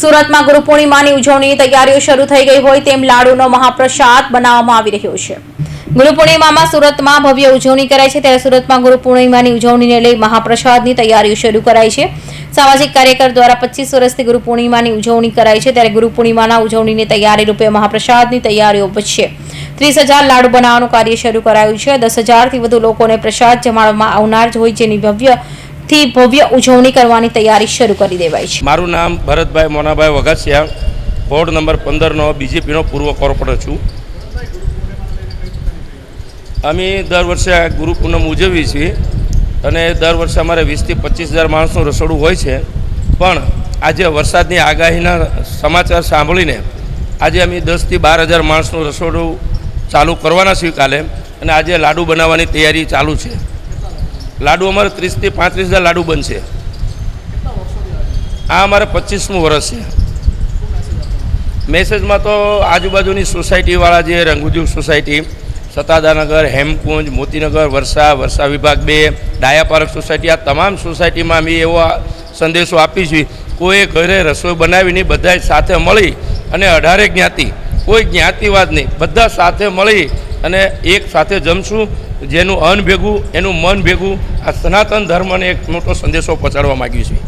સુરતમાં ગુરુ પૂર્ણિમાની ઉજવણીની તૈયારીઓ શરૂ થઈ ગઈ હોય તેમ લાડુનો મહાપ્રસાદ બનાવવામાં આવી રહ્યો છે. ગુરુ પૂર્ણિમામાં સુરતમાં ભવ્ય ઉજવણી કરાય છે. ત્યારે સુરતમાં ગુરુ પૂર્ણિમાની ઉજવણીને લઈ મહાપ્રસાદની તૈયારીઓ શરૂ કરાઈ છે. સામાજિક કાર્યકર દ્વારા પચીસ વર્ષથી ગુરુ પૂર્ણિમાની ઉજવણી કરાઈ છે. ત્યારે ગુરુ પૂર્ણિમાના ઉજવણીની તૈયારી રૂપે મહાપ્રસાદની તૈયારીઓ વચ્ચે ત્રીસ હજાર લાડુ બનાવવાનું કાર્ય શરૂ કરાયું છે. દસ હજારથી વધુ લોકોને પ્રસાદ જમાડવામાં આવનાર હોય જેની ભવ્ય થી ભવ્ય ઉજવણી કરવાની તૈયારી શરૂ કરી દેવાઈ છે. મારું નામ ભરતભાઈ મોનાભાઈ વઘાસિયા, વોર્ડ નંબર પંદરનો બીજેપીનો પૂર્વ કોર્પોરેટર છું. અમે દર વર્ષે આ ગુરુ પૂનમ ઉજવીએ છીએ અને દર વર્ષે અમારે વીસથી પચીસ હજાર માણસનું રસોડું હોય છે. પણ આજે વરસાદની આગાહીના સમાચાર સાંભળીને આજે અમે દસથી બાર હજાર માણસનું રસોડું ચાલુ કરવાના છીએ કાલે અને આજે લાડુ બનાવવાની તૈયારી ચાલુ છે. લાડુ અમારે ત્રીસથી પાંત્રીસ હજાર લાડુ બનશે. આ અમારે પચીસમું વર્ષ છે. મેસેજમાં તો આજુબાજુની સોસાયટીવાળા જે રંગુજુ સોસાયટી, સતાદાનગર, હેમકુંજ, મોતીનગર, વરસા વર્ષા વિભાગ બે ડાયા પાર્ક સોસાયટી, આ તમામ સોસાયટીમાં અમે એવો સંદેશો સંદેશો આપીશું કોઈ ઘરે રસોઈ બનાવીને બધા સાથે મળી અને અઢારે જ્ઞાતિ, કોઈ જ્ઞાતિવાદ નહીં. બધા સાથે મળી અને એક સાથે જમશું. જેનું અન્ન ભેગું, એનું મન ભેગું આ સનાતન ધર્મને એક મોટો સંદેશો પહોંચાડવા માગ્યું છીએ.